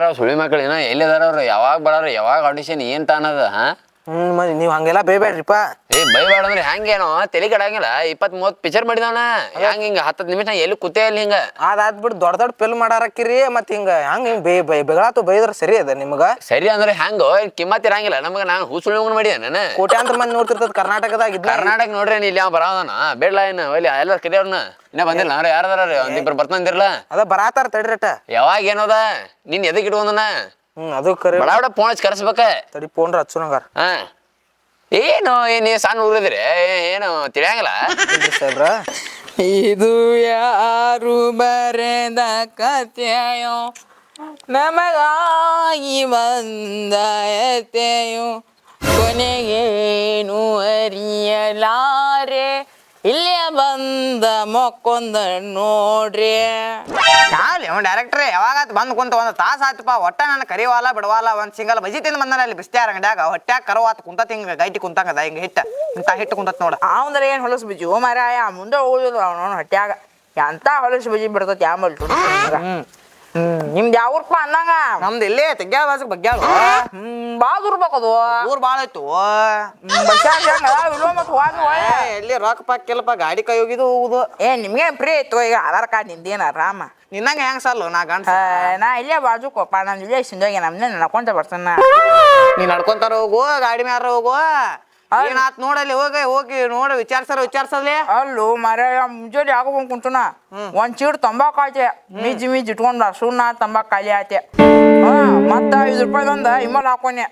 ಎಲ್ಲಿದಾರ ಸುಳಿ ಮಕ್ಳು ಏನ ಎಲ್ಲಿದಾರ ಅವ್ರು? ಯಾವಾಗ ಬರೋರು ಯಾವಾಗ ಆಡಿಷನ್ ಏನು ತಾನದ ಹಾ? ಹ್ಮ್ ಮತ್ತೆ ನೀವು ಹಂಗೆಲ್ಲ ಬೈಬೇಡ್ರಿಪ್ಪ ಏ ಬೈಬೇಡ ಅಂದ್ರೆ ಹೆಂಗೇನೋ ತಲೆ ಕೆಡಂಗಿಲ್ಲ. ಇಪ್ಪತ್ ಮೂವತ್ ಪಿಕ್ಚರ್ ಮಾಡಿದವನ ಹೆಂಗ ಹಿಂಗ ಹತ್ತದ್ ನಿಮಿಷ ಎಲ್ಲಿ ಕೂತೇ ಇಲ್ಲ ಹಿಂಗ? ಅದಾದ್ ಬಿಟ್ಟು ದೊಡ್ಡ ದೊಡ್ಡ ಫಿಲ್ ಮಾಡಾರಕ್ಕಿರಿ ಮತ್ತೆ ಹಿಂಗ ಹಂಗ ಹಿಂಗ್ ಬೈ ಬೈ ಬೆಗಳಾತು ಬೈದ್ರ ಸರಿ ಅದ ನಿಮ್ಗ? ಸರಿ ಅಂದ್ರೆ ಹೆಂಗೋ ಕಿಮ್ಮತ್ ಇರಂಗಿಲ್ಲ. ನಮಗ ನಾನು ಹೂ ಸುಳಿ ಮಾಡಿದೆ ನಾನು. ಕೋಟ್ಯಾಂತರ ಮಂದಿ ನೋಡ್ತಿರ್ತದ ಕರ್ನಾಟಕದಾಗ ಇದ್ನ. ಕರ್ನಾಟಕ ನೋಡ್ರಿ ನೀ ಇಲ್ಲಿ ಅವ ಬರೋದನ ಬೇಡ್ಲ ಏನು ಒಲಿ ಎಲ್ಲ ಕರಿಯವ್ರನ್ನ. ಇನ್ನ ಬಂದಿಲ್ಲ ಅವ್ರ ಯಾರದಾರ ಒಂದಿಬ್ರು ಬರ್ತಂದಿರಲ್ಲ ಅದ ಬರಾತಾರ ತಡಿರಟ ಯಾವಾಗ ಏನೋದ? ನಿನ್ ಎದಕ್ ಇಟ್ಕೊಂಡನ? ಹ್ಮ್ ಅದು ಕರೆ ಬಡ ಬಡ ಫೋನ್ ಹಚ್ಚಿ ಕರೆಸ್ಬೇಕ ತಡಿ ಫೋನ್ ಹಚ್ಚುನಂಗಾರ ಹಾ ಏನು ಏನ್ ನೀ ಸಣ್ಣ ಹುಡುಗದ್ರಿ ಏನು ತಿಳಿಯಂಗಿಲ್ಲ ಸಾಹೇಬ್ರ ಇದು ಯಾರು ಬರೆದ ಕಥೆಯೋ ನಮಗಾಗಿ ಬಂದ ಎತೆಯೋ ಕೊನೆಗೇನು ಅರಿಯಲಾರೆ ಇಲ್ಲೇ ಬಂದ ಮೊಕ್ಕೊಂದ ನೋಡ್ರಿ. ಯಾವ್ಲಿ ಅವ್ನು ಡೈರೆಕ್ಟ್ರೆ ಯಾವಾಗ ಬಂದ್ ಕುಂತ ಒಂದು ತಾಸ ಆತಪ್ಪ ಒಟ್ಟ ನಾನು ಕರಿವಾಲ ಬಿಡವಾಲ ಒಂದ್ ಸಿಂಗಲ್ ಬಜಿ ತಿಂದ್ ಬಂದಾನ ಅಲ್ಲಿ ಬಿಸ್ತ್ಯಾರ ಅಂಗಡ್ಯಾಗ ಹೊಟ್ಯಾಗ ಕರವಾತ್ ಕುಂತ ತಿಂಗ ಗೈಟಿ ಕುಂತಂಗದ ಹಿಂಗ ಹಿಟ್ಟ ಇಂತ ಹಿಟ್ಟು ಕುಂತತ್ ನೋಡ. ಅವಂದ್ರೆ ಏನು ಹೊಲಸು ಬಿಜಿ ಓ ಮಾರಾಯ ಮುಂದೆ ಉಳಿದು ಅವನವನು ಹೊಟ್ಯಾಗ. ಎಂತ ಹೊಲಸು ಬಿಜಿ ಬಿಡ್ತೈತಿ ಆಮೇಲೆ ಹ್ಮ್ ನಿಮ್ದು ಯಾವ ಊರ್ಪ ಅಂದಂಗ ನಮ್ದು ಇಲ್ಲೇ ತೆಗ್ಯಾವ ಬಗ್ಗೆ ಬಗ್ಗ್ಯಾಳ ಹ್ಮ್ ಭಾಳ ದೂರ ಬೇಕದು ಊರ್ ಬಾಳ ಏ, ಎಲ್ಲಿ ರೊಕ್ಕ ಪಾಕಿಲ್ಲಪ್ಪ ಗಾಡಿ ಕೈ ಹೋಗಿದ್ದು ಹೋಗುದು. ಏ ನಿಮ್ಗೆ ಫ್ರೀ ಇತ್ತು ಈಗ ಆಧಾರ್ ಕಾರ್ಡ್ ನಿಂದೇನ ರಾಮ ನಿನ್ನಂಗ ಹೆಂಗ್ ಸಲ್ಲು ನಾ ಗಂಡ ನಾ ಇಲ್ಲೇ ಬಾಜು ಕೊಪ್ಪ ನಾನು ಇಲ್ಲೇ ಸಿಂಧೋಗಿ ನಮ್ನೆ ನಡ್ಕೊಂತ ಬರ್ತಾನ ನೀ. ನಡ್ಕೊಂತಾರ ಹೋಗು ಗಾಡಿ ಮ್ಯಾರ ಹೋಗು. ಏನಾತ್ ನೋಡಲ್ಲಿ ಹೋಗಿ ಹೋಗಿ ನೋಡ ವಿಚಾರ್ಸರ ವಿಚಾರ್ಸಲ್ಲಿ ಅಲ್ಲು ಮರ ಮುಂಜಾನೆ ಯಾಕೋ ಬಂದ್ ಕುಂತನ? ಒಂದ್ ಚೀಡ್ ತಂಬಾಕ್ ಆಯ್ತೆ. ಮಿಜ್ ಮಿಜ್ ಇಟ್ಕೊಂಡ ಸುಣ್ಣ ತಂಬಾಕ್ ಖಾಲಿ ಆಯ್ತೆ. ಹಾ ಮತ್ತ ಐದು ಬಂದ ಇಮ್ಮಲ್ ಹಾಕೋನೆ.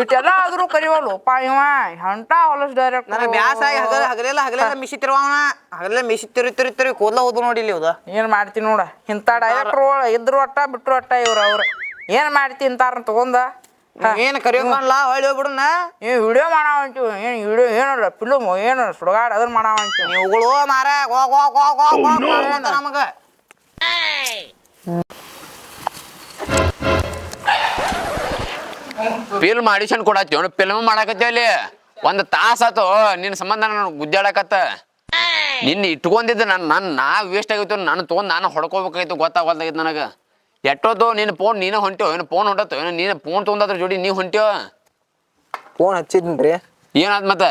ಇಟ್ಟೆಲ್ಲ ಆದ್ರೂ ಕರಿವಲ್ಲು. ಪಾ ಇವ ಹಂಟ ಹೊಲಸ್ ಡೈರೆಕ್ಟ್ ನನಗೆ ಬ್ಯಾಸ ಆಗಿ ಹಗಲ ಹಗಲೆಲ್ಲ ಹಗಲೆಲ್ಲ ಮಿಸಿ ತಿರುವವನ ಹಗಲೆಲ್ಲ ಮಿಸಿ ತಿರು ತಿರು ತಿರು ಕೂದಲ ಹೋದ ನೋಡಿ ಇಲ್ಲಿ ಹೌದ ಏನ್ ಮಾಡ್ತೀನಿ ನೋಡ ಇಂಥ ಡೈರೆಕ್ಟ್ರು ಇದ್ರು ಒಟ್ಟ ಬಿಟ್ರು ಒಟ್ಟ ಇವ್ರು ಅವ್ರು. ಏನ್ ಮಾಡ್ತಿ ಇಂತಾರ ತಗೊಂಡ? ಏನ್ ಕರಿಯೋಲ್ಲ ಹೊಳ್ಳಿ ಹೋಗ್ಬಿಡುನ? ಏನ್ ವಿಡಿಯೋ ಮಾಡಾವಂತೀವಿ ಏನ್ ವಿಡಿಯೋ ಏನಲ್ಲ ಫಿಲಮ್ ಏನು ಸುಡಗಾಡ ಅದನ್ನ ಮಾಡಿ ನೀವುಗಳು ಮಾರ. ಅಂತ ನಮಗ. ಫಿಲ್ಮ್ ಆಡಿಷನ್ ಕೊಡತ್ತಿ. ಅವ್ನು ಫಿಲ್ಮ್ ಮಾಡಾಕತ್ತಿ ಅಲ್ಲಿ. ಒಂದ್ ತಾಸ ಆತು. ನಿನ್ನ ಸಂಬಂಧ ನಾನು ಗುದ್ದಾಡಕತ್ತ. ನಿನ್ನ ಇಟ್ಕೊಂಡಿದ್ದೆ ನಾನು ನನ್ನ ನಾ ವೇಸ್ಟ್ ಆಗಿತ್ತು. ನಾನು ತಗೊಂಡ್ ನಾನು ಹೊಡ್ಕೋಬೇಕಾಯ್ತು. ಗೊತ್ತಾಗೋದಾಗಿತ್ತು ನನಗೆ. ಎಟ್ಟೋದು? ನಿನ್ನ ಫೋನ್ ನೀನೇ ಹೊಂಟ್ಯೋ? ಏನು ಫೋನ್ ಹೊಂಟತ್ತೋ ಏನು ನೀನು ಫೋನ್ ತೊಗೊಂಡದ್ರ ಜೋಡಿ ನೀ ಹೊಂಟ್ಯೋ? ಫೋನ್ ಹಚ್ಚಿದ್ನ್ರಿ ಏನಾದ್ ಮತ್ತೆ?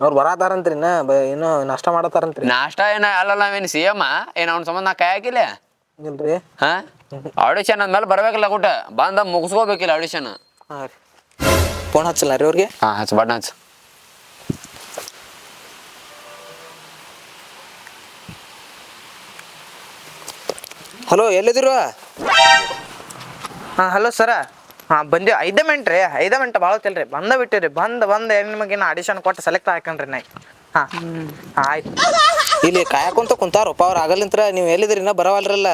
ಅವ್ರು ಬರತಾರಂತ್ರಿ ಇನ್ನ ಬ ಇನ್ನೂ ನಾಷ್ಟ ಮಾಡತಾರಂತ್ರಿ. ನಾಷ್ಟ ಏನ ಅಲ್ಲಲ್ಲ ನಾವೇನು ಸಿ ಎಮ್ಮ ಏನು ಅವ್ನ ಸಂಬಂಧ ನಾ ಕೈ ಹಾಕಿಲ್ಲ ಇಲ್ರಿ. ಹಾ? ಆಡಿಷನ್ ಅಂದ್ಮೇಲೆ ಬರ್ಬೇಕಲ್ಲ ಕೂಟ. ಬಂದ ಮುಗಿಸ್ಕೋಬೇಕಿಲ್ಲ ಆಡಿಷನ್ ಹಾಂ ರೀ. ಫೋನ್ ಹಚ್ಚಲ್ಲ ರೀ ಅವ್ರಿಗೆ? ಹಾ ಹಚ್ಚ ಬಣ್ಣ ಹಚ್ಚ. ಹಲೋ ಎಲ್ಲಿದಿರು ಹಾ ಹಲೋ ಸರ. ಹಾಂ ಬಂದೇವು. ಐದು ಮಿಂಟ್ ರೀ. ಐದು ಮಿಂಟ್ ಭಾಳ ಹೊತ್ತಿಲ್ರಿ ಬಂದ ಬಿಟ್ಟಿರಿ ಬಂದು ಬಂದು ನಿಮಗೆ ಏನು ಆಡಿಷನ್ ಕೊಟ್ಟು ಸೆಲೆಕ್ಟ್ ಹಾಕಣ್ರಿ ನಾ ಹಾ. ಆಯ್ತು. ಇಲ್ಲಿ ಕಾಯಕೊಂತ ಕುಂತಾರಪ್ಪ ಅವ್ರು ಆಗಲಿಂತ್ರ ನೀವು ಎಲ್ಲಿದ್ರಿ ಇನ್ನೂ ಬರವಲ್ರಲ್ಲ.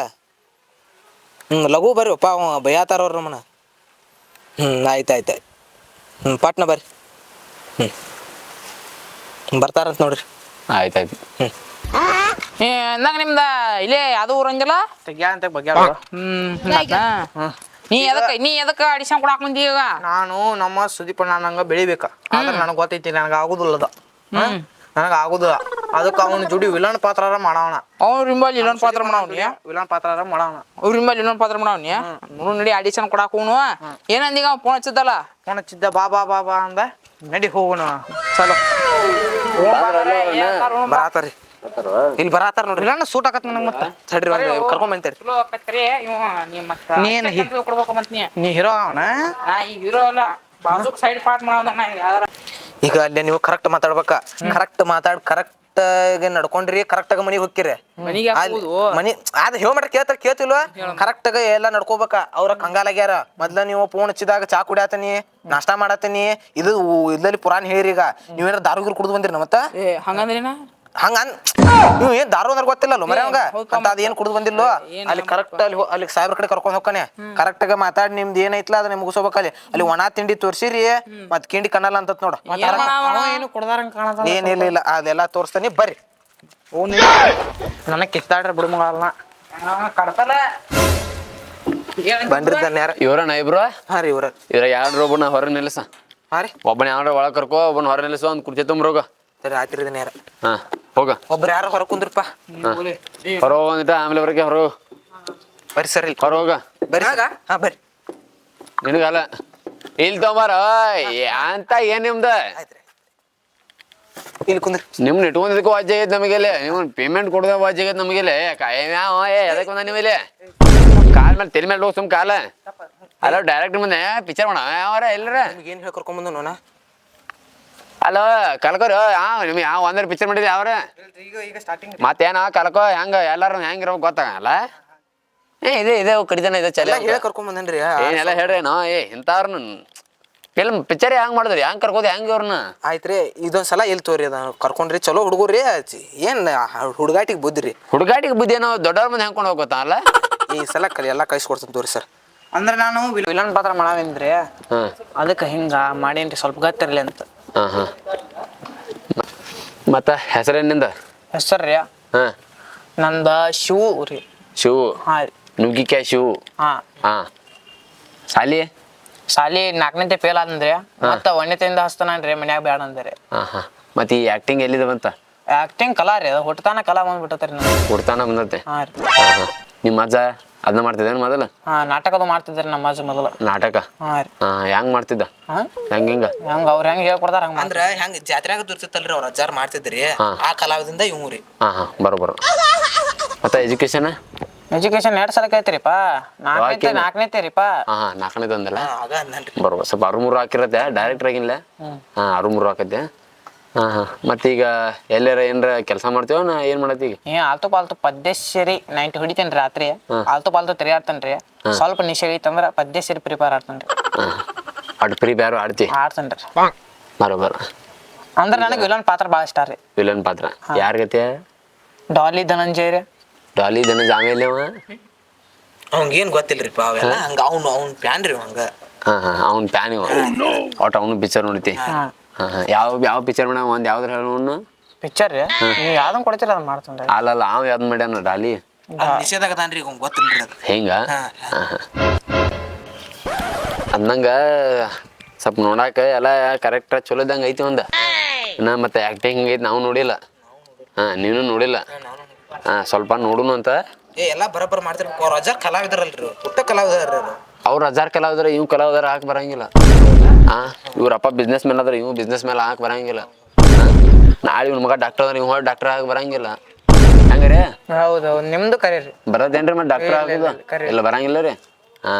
ಹ್ಞೂ ಲಘು ಬರ್ರಿ ಅಪ್ಪ ಅವ ಬೈಯಾತಾರ ಅವ್ರು ನಮ್ಮನ್ನ. ಹ್ಞೂ ಆಯ್ತು ಆಯ್ತು ಆಯ್ತು. ಹ್ಞೂ ಪಟ್ನ ಬರ್ರಿ. ಹ್ಞೂ ಬರ್ತಾರಂತ ನೋಡ್ರಿ. ಆಯ್ತಾಯ್ತು ಏ ಅಂದಂಗ ನಿಮ್ದ ಇಲ್ಲೇ ಯಾವ್ದು ಊರಂಗಿಲ್ಲ? ತೆಗ್ಯಾ ಅಂತ ಬಗ್ಗೆ ಹ್ಮ್ ಮತ್ತಾ? ನೀ ಎದಕ್ಕ ನೀ ಎದಕ್ಕ ಅಡಿಷನ್ ಕೊಡಾಕ್ ಬಂದಿ ಈಗ ನಾನು ನಮ್ಮ ಸುದೀಪ್ ನಂಗ ಬೆಳಿಬೇಕ. ಆದ್ರೆ ನನಗೆ ಗೊತ್ತೈತಿ ನನಗೆ ಆಗುದಿಲ್ಲ ಅದು ನನಗೆ ಆಗುದಿಲ್ಲ. ಅದಕ್ಕೆ ಅವನ ಜೋಡಿ ವಿಲನ್ ಪಾತ್ರ ಮಾಡವನ. ಅವ್ರ ರಿಂಬಲ್ ಇನ್ನೊಂದ್ ಪಾತ್ರ ಮಾಡವ್ನಿ ವಿಲನ್ ಪಾತ್ರ ಮಾಡವನ. ಅವ್ರ ರಿಂಬಲ್ ಇನ್ನೊಂದ್ ಪಾತ್ರ ಮಾಡವ್ನಿ ನೋಡು ನಡಿ ಅಡಿಷನ್ ಕೊಡಾಕ್ ಹೋನು ಏನಂದೀಗ ಫೋನ್ ಹಚ್ಚಿದ್ದಲ್ಲ? ಫೋನ್ ಹಚ್ಚಿದ್ದ ಬಾ ಬಾ ಬಾ ಬಾ ಅಂದ. ನಡಿ ಹೋಗೋಣ ಚಲೋ. ಇಲ್ಲಿ ಬರತ್ತಾರ ನೋಡ್ರಿ. ಇಲ್ಲ ಸೂಟ್ ಆಗತ್ ನನಗೆ ಮತ್ತೆ. ತಡ್ರಿ ಒಂದು ಕರ್ಕೊಂಡ್ ಬಂತೇರಿ ನೀನ್ ಹಿ- ಕೊಡ್ಬೇಕು ಮತ್ ನೀ. ನೀ ಹೀರೋ ಅವನ? ಹೀರೋ ಅಲ್ಲ. ಬಾಜುಕ್ ಸೈಡ್ ಪಾರ್ಟ್ ಮಾಡೋದನ್ನ ಈಗ. ಅಲ್ಲಿ ನೀವು ಕರೆಕ್ಟ್ ಮಾತಾಡ್ಬೇಕ. ಕರೆಕ್ಟ್ ಮಾತಾಡ್ ಕರೆಕ್ಟ್ ನಡ್ಕೊಂಡ್ರಿ ಕರೆಕ್ಟ್ ಆಗ ಮನಿಗೆ ಹೋಗ್ಕಿರಿ? ಮನಿ ಅದ್ ಹೇಳ ಮಾಡ್ರಿ ಕೇಳ್ತಾರ ಕೇಳ್ತಿಲ್ವ? ಕರೆಕ್ಟ್ ಆಗ ಎಲ್ಲ ನಡ್ಕೋಬೇಕ. ಅವ್ರ ಕಂಗಾಲಾಗ್ಯಾರ ಮೊದ್ಲ ನೀವು ಫೋನ್ ಹಚ್ಚಿದಾಗ ಚಾ ಕುಡಿಯತನಿ ನಾಷ್ಟಾ ಮಾಡತನಿ. ಇದು ಇದ್ರಲ್ಲಿ ಪುರಾಣ ಹೇಳ್ರಿ ಈಗ. ನೀವೇನಾರ ದಾರುಗಿರು ಕುಡ್ದು ಬಂದಿರಿ ಮತ್ತ? ಏ ಹಂಗಂದ್ರೇನ? ಹಂಗ ನೀವು ಏನ್ ದಾರು ಅಂದ್ರೆ ಗೊತ್ತಿಲ್ಲಲ್ಲ ಮರೆ ಅವಂಗ ಅಂತ ಅದೇನ್ ಕುಡಿದು ಬಂದಿಲ್ಲೋ? ಅಲ್ಲಿ ಕರೆಕ್ಟ್ ಅಲ್ಲಿ ಅಲ್ಲಿ ಸಾಹೇಬ್ರ ಕಡೆ ಕರ್ಕೊಂಡ್ ಹೋಗ್ತಾನೆ ಕರೆಕ್ಟ್ ಆಗ ಮಾತಾಡಿ ನಿಮ್ದು ಏನೈತ್ಲ ಅದನ್ನ ಮುಗಿಸ್ಕೋಬೇಕಲ್ಲಿ ಅಲ್ಲಿ. ಒಣ ತಿಂಡಿ ತೋರ್ಸಿರಿ ಮತ್ ಕಿಂಡಿ ಕಣ್ಣಲ್ಲ ಅಂತ ನೋಡ. ಏನು ಕೊಡ್ದಾರಂಗ ಕಾಣದ ಏನಿಲ್ಲ ಇಲ್ಲ ಅದೆಲ್ಲ ತೋರಿಸ್ತಾನೆ. ಬರ್ರಿ. ನನಗೆ ಕಿತ್ತಾಡ್ರಿ ಬಿಡು ಮಗಳನ್ನ ಬಂದಿರ್ತಾನೆ ಯಾರ? ಇವ್ರ ಇಬ್ರು? ಹಾ ರೀ ಇವ್ರ. ಇವ್ರ ಯಾರು ಒಬ್ಬನ ಹೊರ ನಿಲ್ಲಿಸ. ಹಾ ರೀ. ಒಬ್ಬನ ಯಾರ ಒಳಗ್ ಕರ್ಕೋ ಒಬ್ಬನ ಹೊರ ನಿಲ್ಲಿಸೋ ಒಂದ್ ಕುರ್ಚಿ ತುಂಬ್ರೋಗ ಸರಿ ನೇರ ಹಾ ಹೋಗ. ಒಬ್ರು ಯಾರು ಹೊರ ಕುಂದ್ರಪ್ಪ? ಹೊರ ಹೋಗ ಒಂದಿಟ ಆಮೇಲೆ ಬರಕ್ಕೆ ಹೊರ. ಬರ್ರಿ ಸರ್ ಇಲ್ಲಿ. ಹೊರ ಹೋಗ. ಬರ್ರಿ? ಹಾ ಬರ್ರಿ. ನಿನಗಲ್ಲ ಇಲ್ಲಿ ತೊಂಬಾರ ಅಂತ ಏನ್ ನಿಮ್ದ? ಇಲ್ಲಿ ಕುಂದ್ರಿ. ನಿಮ್ನ ಇಟ್ಕೊಂಡಿದ್ದಕ್ಕೂ ವಾಜ್ಯ ಆಗೈತೆ ನಮಗೆಲ್ಲ ನೀವು ಪೇಮೆಂಟ್ ಕೊಡೋದ ವಾಜ್ಯ ಆಗೈತೆ ನಮಗೆಲ್ಲ ಯಾವ ಎದಕ್ಕೆ ಬಂದ ಇಲ್ಲಿ? ಕಾಲ್ ಮೇಲೆ ತಲೆ ಮೇಲೆ ಹೋಗ್ ಸುಮ್ ಕಾಲ. ಅಲ್ಲ ಡೈರೆಕ್ಟ್ ಮುಂದೆ. ಪಿಕ್ಚರ್ ಮಾಡ ಯಾವಾರ ಎಲ್ಲರ ನಿಮ್ಗೆ ಏನ್ ಹೇಳ್ಕೊರ್ಕೊಂಬಂದ ಕರ್ಕೊಂಡ್ ನೋನ ಅಲೋ ಕಲ್ಕೋರು ಹಾ ನಿಮ್ಗೆ ಯಾವ ಒಂದರ ಪಿಕ್ಚರ್ ಮಾಡಿದ್ರಿ ಅವ್ರ? ಮತ್ತೇನ ಕಲ್ಕೋ ಹೆಂಗ ಎಲ್ಲಾರು ಹೆಂಗಿರೋ ಗೊತ್ತಾಗಲ್ಲ? ಏ ಇದೆ ಇದೆ ಕಡಿತನ ಇದೆ ಚಲ ಎಲ್ಲ ಹೇಳಿ ಕರ್ಕೊಂಡ್ ಬಂದನ್ರಿ? ಏನೆಲ್ಲ ಹೇಳ್ರೇನೋ ಏ ಇಂಥವ್ರನ್ನ ಫಿಲ್ಮ್ ಪಿಕ್ಚರ್ ಹೆಂಗ್ ಮಾಡಿದ್ರಿ? ಹೆಂಗ್ ಕರ್ಕೋದು ಹೆಂಗ್ ಇವ್ರನ್ನ? ಆಯ್ತ್ರಿ ಇದೊಂದ್ ಸಲ ಎಲ್ಲಿ ತೋರಿ ಅದ ಕರ್ಕೊಂಡ್ರಿ ಚಲೋ ಹುಡುಗರ್ರಿ ಏನ್ ಹುಡುಗಾಟಿಗೆ ಬುದ್ಧಿರಿ? ಹುಡುಗಾಟಿಗೆ ಬುದ್ಧಿ ಏನೋ ದೊಡ್ಡವ್ರ ಮುಂದೆ ಹೆಂಗ್ ಕೊಂಡು ಹೋಗುತ್ತಾ ಅಲ್ಲ ಈ ಸಲ ಕಲಿ ಎಲ್ಲ ಕಳ್ಸಿ ತೋರಿ ಸರ್. ಅಂದ್ರೆ ನಾನು ವಿಲನ್ ಪಾತ್ರ ಮಾಡಾವೇನ್ರಿ ಹಾಂ. ಅದಕ್ಕೆ ಹಿಂಗ ಮಾಡೇನ್ರಿ ಸ್ವಲ್ಪ ಗತ್ತಿರ್ಲಿ ಅಂತ. ಹಾಂ ಹಾಂ ಮತ್ತ ಹೆಸರೇನಿಂದ ರೀ. ಹಾಂ. ನಂದ ಶಿವು ರೀ. ಶಿವು? ಹಾಂ ರೀ. ನುಗ್ಗಿಕಾಯಿ ಶಿವು? ಹಾ. ಹಾಂ. ಸಾಲಿ? ಸಾಲಿ ನಾಲ್ಕನೇ ಫೇಲ್ ಆದಂದ್ರಿ ಮತ್ತ ಒಂದನೇತೆಯಿಂದ ಹಸ್ತನಾನ್ರಿ ಮನ್ಯಾಗ ಬೇಡ ಅಂದ್ರೆ. ಹಾಂ ಹಾಂ ಮತ್ತೆ ಈ ಆ್ಯಕ್ಟಿಂಗ್ ಎಲ್ಲಿದೆ ಬಂತ ಆಕ್ಟಿಂಗ್ ಕಲಾ ರೀ ಅದು ಹುಟ್ಟತಾನ ಕಲಾ ಬಂದ್ಬಿಟ್ಟತ್ರಿ ನಾನು ಕೊಡ್ತಾನ ಬಂದತೆ. ಹಾಂ ರೀ. ಹಾಂ ಹಾಂ ನಿಮ್ಮ ಅಜ್ಜ? ಅದನ್ನ ಮಾಡ್ತಿದ್ದೇನು ಮೊದಲ? ಹಾ ಮಾಡ್ತಿದ್ದಾರೆ ಮಾಡ್ತಿದ್ರಿ ನಮ್ಮ ಅಜ್ಜ ಮೊದಲು. ನಾಟಕ? ಹಾ ರೀ. ಹಾಂ ಹೆಂಗ್ ಮಾಡ್ತಿದ್ದ? ಹಾ? ಹೆಂಗ್ ಹಿಂಗ? ಹೆಂಗ ಅವ್ರ ಹೆಂಗ ಹೇಳ್ಕೊಡ್ತಾರ ಹಂಗ ಅಂದ್ರ ಹೆಂಗ್ ಜಾತ್ರೆಯಾಗ ದುರ್ತಿತ್ತಲ್ರಿ ಅವ್ರ ಅಜ್ಜಾರ್ ಮಾಡ್ತಿದ್ರಿ ಹಾ. ಆ ಕಲಾವಿದಿಂದ ಇವ್ರಿ ಹಾ ಹಾ ಬರೋಬರ ಮತ್ತೆ ಎಜುಕೇಶನ್ ಎಜುಕೇಶನ್ ಎರಡ್ ಸಲಕ್ಕೆ ಐತ್ರಿಪ್ಪ ನಾಲ್ಕನೇ ನಾಲ್ಕನೇ ತೇರಿಪ್ಪ ಹಾ ಹಾ ಹಾಂ ನಾಲ್ಕನೇದು ಅಂದಲ್ಲ? ಆಗ ಅಂದನ್ರಿ. ಬರೋಬರ ಸ್ವಲ್ಪ ಅರು ಮೂರು ಹಾಕಿರತ್ತೆ ಡೈರೆಕ್ಟ್ ಆಗಿಲ್ಲ ಹಾ ಅರು ಮೂರು ಹಾಕತ್ತೆ. ಹಾಂ ಹಾ. ಮತ್ತೀಗ ಎಲ್ಲಾರ ಏನ್ರ ಕೆಲಸ ಮಾಡ್ತೀವ ನಾ ಏನು ಮಾಡತ್ತಿ ಈಗ? ಏ ಆಲ್ತು ಪಾಲ್ತು ಪದ್ಯಶ್ರೀ ನೈಂಟಿ ಹೊಡಿತೇನ್ರಿ ರಾತ್ರಿ. ಆಲ್ತು ಪಾಲ್ತು ತಿರುಗಾಡ್ತೇನ್ರಿ. ಸ್ವಲ್ಪ ನಿಶೆ ಐತಂದ್ರ ಪದ್ಯಶ್ರೀ ಪ್ರಿಪೇರ್ ಆಡ್ತೇನ್ರಿ. ಅಡ್ ಪ್ರೀ ಬ್ಯಾರು ಆಡ್ತಿ? ಆಡ್ತೇನ್ರಿ. ಬರೋಬರ್. ಅಂದ್ರ ನನಗೆ ವಿಲನ್ ಪಾತ್ರ ಭಾಳ ಇಷ್ಟ ರೀ. ವಿಲನ್ ಪಾತ್ರ? ಯಾರ್ ಗತಿ? ಡಾಲಿ ಧನಂಜಯ ರೀ. ಡಾಲಿ ದನ ಆಮೇಲೆ ಅವ? ಅವಂಗ ಏನ್ ಗೊತ್ತಿಲ್ರಿಪ್ಪ ಅವೆಲ್ಲ. ಹಂಗ ಅವ್ನು ಅವ್ನ್ ಪ್ಯಾನ್ ರೀ ಹಂಗೆ ಹಾಂ ಹಾಂ. ಅವ್ನ ಪ್ಯಾನ್ ಇವ. ಒಟ್ಟು ಅವನು ಪಿಕ್ಚರ್ ನೋಡ್ತಿ. ಯಾವ ಯಾವ ಪಿಕ್ಚರ್ ಮೇಡಮ್? ಒಂದು ಯಾವ್ದು ಹೇಳೋನು ಪಿಕ್ಚರ್ ರೀ? ನೀವು ಯಾವ್ದನ್ ಕೊಡ್ತೀರ ಅದನ್ನ ಮಾಡ್ತೇನ್ರಿ ಅಲ್ಲಲ್ಲ ಅವ ಯಾವ್ದು ಮಾಡ್ಯಾನ ಡಾಲಿ ನಿಷೇಧಾಗದಾನ್ರಿ ಈಗ ಗೊತ್ತಿಲ್ಲ ಅದು. ಹೆಂಗ. ಅಂದಂಗ ಸ್ವಲ್ಪ ನೋಡಾಕ ಎಲ್ಲ ಕರೆಕ್ಟ್ ಚಲೋ ಇದ್ದಂಗೆ ಐತಿ ಒಂದ. ಇನ್ನ ಮತ್ತೆ ಆ್ಯಕ್ಟಿಂಗ್ ಹಿಂಗೈತಿ ನಾವು ನೋಡಿಲ್ಲ. ಹಾಂ ನೀನು ನೋಡಿಲ್ಲ. ಹಾಂ ಸ್ವಲ್ಪ ನೋಡುನು ಅಂತ. ಏ ಎಲ್ಲ ಬರಬರ ಮಾಡ್ತಿರ್ಬೇಕು ಅವ್ರ ಅಜ್ಜಾರ್ ಕಲಾವಿದರಲ್ರಿ ಪುಟ್ಟ ಕಲಾವಿದರ ಅವ್ರು ಅವ್ರ ಹಜಾರ್ ಕಲಾವಿದ್ರ ಇವ್ ಕಲಾವಿದ್ರ ಹಾಕಿ ಬರಂಗಿಲ್ಲ. ಹಾ ಇವ್ರಪ್ಪ ಬಿಸ್ನೆಸ್ ಮ್ಯಾನ್ ಅದ್ರ ಇವ್ ಬಿಸ್ನೆಸ್ ಮೇಲೆ ಹಾಕಿ ಬರಂಗಿಲ್ಲ. ನಾಳೆ ಇವ್ನ ಮಗ ಡಾಕ್ಟರ್ ಅದ್ರ ಇವ್ ಡಾಕ್ಟರ್ ಆಗಿ ಬರಂಗಿಲ್ಲ. ಹಂಗಾರೆ? ಹೌದು ನಿಮ್ದು ಕರೀರಿ. ಬರೋದೇನ್ರಿ ಮತ್ತೆ ಡಾಕ್ಟರ್ ಆಗುದು? ಇಲ್ಲ ಬರಂಗಿಲ್ಲ ರೀ. ಹಾ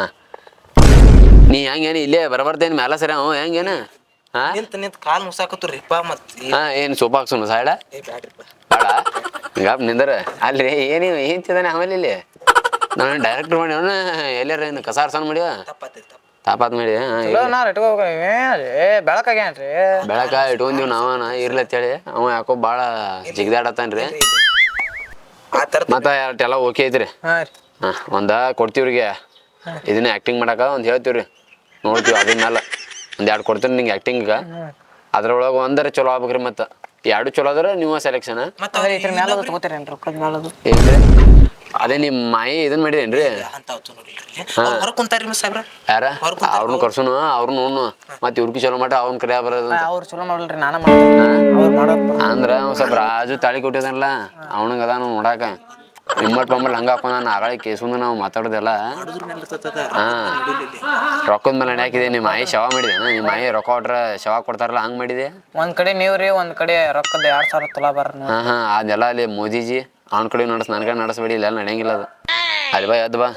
ನೀ ಹೆಂಗೇನು ಇಲ್ಲೇ ಬರಬರ್ತೇನೆ ಮ್ಯಾಲ ಸರಿ? ಅವ ಹೆಂಗೇನ? ಹಾ ನಿಂತ ನಿಂತ ಕಾಲ್ ಮುಸಾಕತ್ರಿಪ್ಪ ಮತ್ ಹಾ ಏನು ಸೋಪ್ ಹಾಕ್ಸೋಣ ಬೇಡ. ಹಿಂಗ ನಿಂದ್ರ. ಅಲ್ರಿ ಏನಿ ಏನ್ ತಿದಾನೆ ಆಮೇಲೆ ಇಲ್ಲಿ? ನಾನು ಡೈರೆಕ್ಟರ್ ಮಾಡಿ ಅವನ ಎಲ್ಲಾರ ಏನು ಕಸಾರ್ಸನ್ ಮಾಡಿವ? ಮಾಡಿ ಹಾ, ಚಲೋ ನಾ ಇಟ್ಕೋಬೇಕು ಏನ್ರಿ ಬೆಳಕಾಗ್ಯಾನ್ರಿ ಬೆಳಕ ಇಟ್ಕೊಂದಿವ್ ನಾವನ ಇರ್ಲತ್ತೇಳಿ ಅವ ಯಾಕೋ ಭಾಳ ಜಿಗ್ದಾಡತ್ತಾನ್ರಿ ಆ ತರದ ಮತ್ತ ಎಲ್ಲ ಓಕೆ ಐತ್ರಿ. ಹಾಂ ರೀ. ಹಾ ಒಂದ ಕೊಡ್ತೀವ್ರಿಗೆ ಇದನ್ನ ಆಕ್ಟಿಂಗ್ ಮಾಡಾಕ ಒಂದ್ ಹೇಳ್ತೀವ್ರಿ ನೋಡ್ತೀವಿ ಅದ್ರ ಮೇಲೆ ಒಂದ್ ಎರಡು ಕೊಡ್ತೀನಿ ನಿಂಗೆ ಆಕ್ಟಿಂಗ್ ಅದ್ರೊಳಗೆ ಒಂದರ ಚಲೋ ಆಗ್ಬೇಕ್ರಿ ಮತ್ತೆ. ಎರಡು ಚಲೋ ಆದ್ರೆ ನೀವು ಸೆಲೆಕ್ಷನ್ ಮತ್ತೆ ಇದ್ರ ಮ್ಯಾಲ ತಗೋತೀರೇನ್ರಿ ರೊಕ್ಕದ ಮ್ಯಾಲದು? ಏನ್ರಿ? ಅದೇ ನಿಮ್ಮ ಮಾಯಿ ಇದನ್ ಮಾಡಿದೇನ್ರಿ ಅಂತ ಹೊರ ಮಿಸ್ ಸಾಹೇಬ್ರ. ಯಾರ? ಕುಂತಾರ ಅವ್ರನ್ನ ಕರ್ಸೋನು ಅವ್ರನ್ನ ನೋಡ್ನು ಮತ್ತೆ ಇವ್ರಿಗೆ ಚಲೋ ಮಾಡ ಅವ್ನ ಕರೆಯ ಬರೋದು ಅವ್ರು ಚಲೋ ಮಾಡಲ್ರಿ ನಾನ ಮಾಡ್ತೀನಿ. ಅವ್ರು ಮಾಡೋದ್ ಅಂದ್ರ ಒಂದ್ ಸ್ವಲ್ಪ ರಾಜು ತಾಳಿ ಕೊಟ್ಟಿದನಲ್ಲ ಅವನಿಗೆ ಅದಾನು ನೋಡಾಕ. ನಿಮ್ಮಟ್ ಪಂಬಲ್ ಹಂಗ ಹಾಕೋ ನಾನು ಆಗಳಿ ಕೇಸು ನಾವು ಮಾತಾಡೋದೆಲ್ಲ. ಹಾ. ರೊಕ್ಕದ ಮೇಲೆ ಹಾಕಿದೆ ನಿಮ್ಮ ಮಾಯಿ ಶವ ಮಾಡಿದೆ ನಿಮ್ಮ ಮಾಯಿ ರೊಕ್ಕ ಕೊಟ್ರ ಶವ ಕೊಡ್ತಾರಲ್ಲ ಹಂಗ್ ಮಾಡಿದೆ ಒಂದ್ ಕಡೆ ನೀವ್ರಿ ಒಂದ್ ಕಡೆ ರೊಕ್ಕದ ಎರಡ್ ಸಾವಿರ ತುಲಾ ಬರ್ರಿ ಹಾ ಹಾ ಅದೆಲ್ಲ ಅಲ್ಲಿ ಮೋದಿಜಿ. ಅವನ ಕಡೆ ನಡೆಸ್ ನನ್ ಕಡೆ ನಡೆಸ್ಬೇಡಿ ಇಲ್ಲ ನಡೆಯಂಗಿಲ್ಲ ಅದು. ಅಲ್ಲಿ ಬಾ ಎದ್ದು ಬಾ.